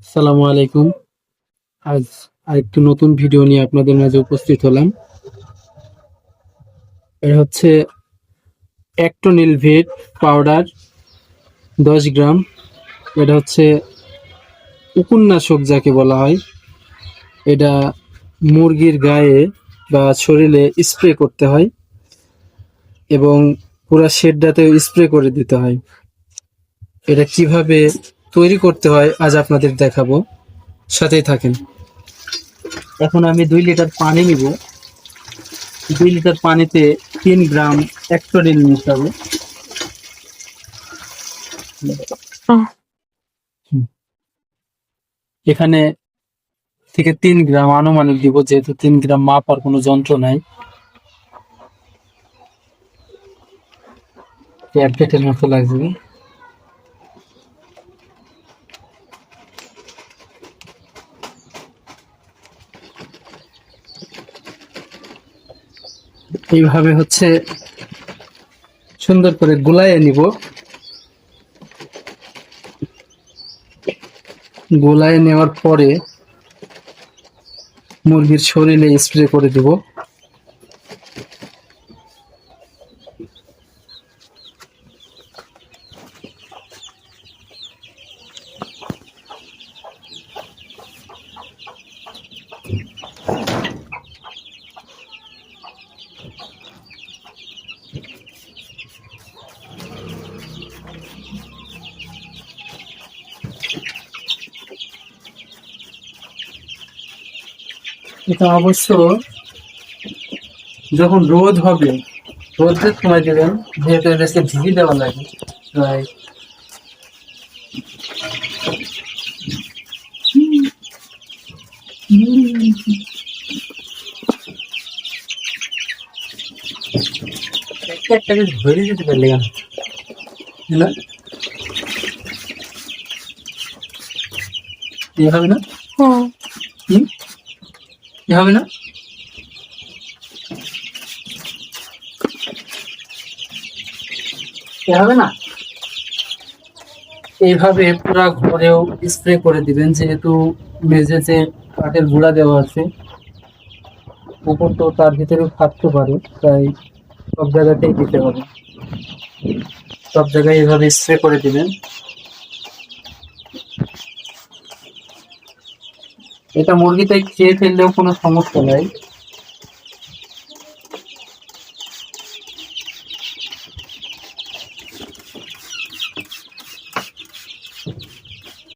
আসসালামু আলাইকুম। আজ আরেকটু নতুন ভিডিও নিয়ে আপনাদের মাঝে উপস্থিত হলাম। এটা হচ্ছে অ্যাক্টোনিল ভিট পাউডার, দশ গ্রাম। এটা হচ্ছে উপন্যাসক যাকে বলা হয়। এটা মুরগির গায়ে বা শরীরে স্প্রে করতে হয় এবং পুরা শেডটাতেও স্প্রে করে দিতে হয়। এটা কীভাবে তৈরি করতে হয়, আজ আপনাদের দেখাবো। সাথেই থাকেন। এখন আমি দুই লিটার পানি নিব। দুই লিটার পানিতে তিন গ্রাম অ্যাক্টোরিন মিশাবো। এখানে থেকে তিন গ্রাম আনুমানিক দিব, যেহেতু তিন গ্রাম মাপার কোনো যন্ত্র নাই। ট্যাবলেটের মতো লাগবে। এইভাবে হচ্ছে সুন্দর করে গোলায় নিব। গোলায় নেওয়ার পরে মুরগির শরীরে স্প্রে করে দেব। এটা অবশ্য যখন রোদ হবে রোদের সময় দেবেন, যেহেতু এদেরকে ঢিকি দেওয়া লাগে প্রায় একটা ধরে যেতে পারলে কেন? না এ হবে না? হবে না? হবে না? এইভাবে পুরা ঘরেও স্প্রে করে দিবেন, যেহেতু মেঝেতে কাঠের গুঁড়া দেওয়া আছে উপর তো তার ভিতরেও থাকতে পারে, তাই সব জায়গাতেই দিতে হবে। সব জায়গায় এভাবে স্প্রে করে দিবেন। এটা মুরগিতে খেয়ে ফেললেও কোনো সমস্যা নাই।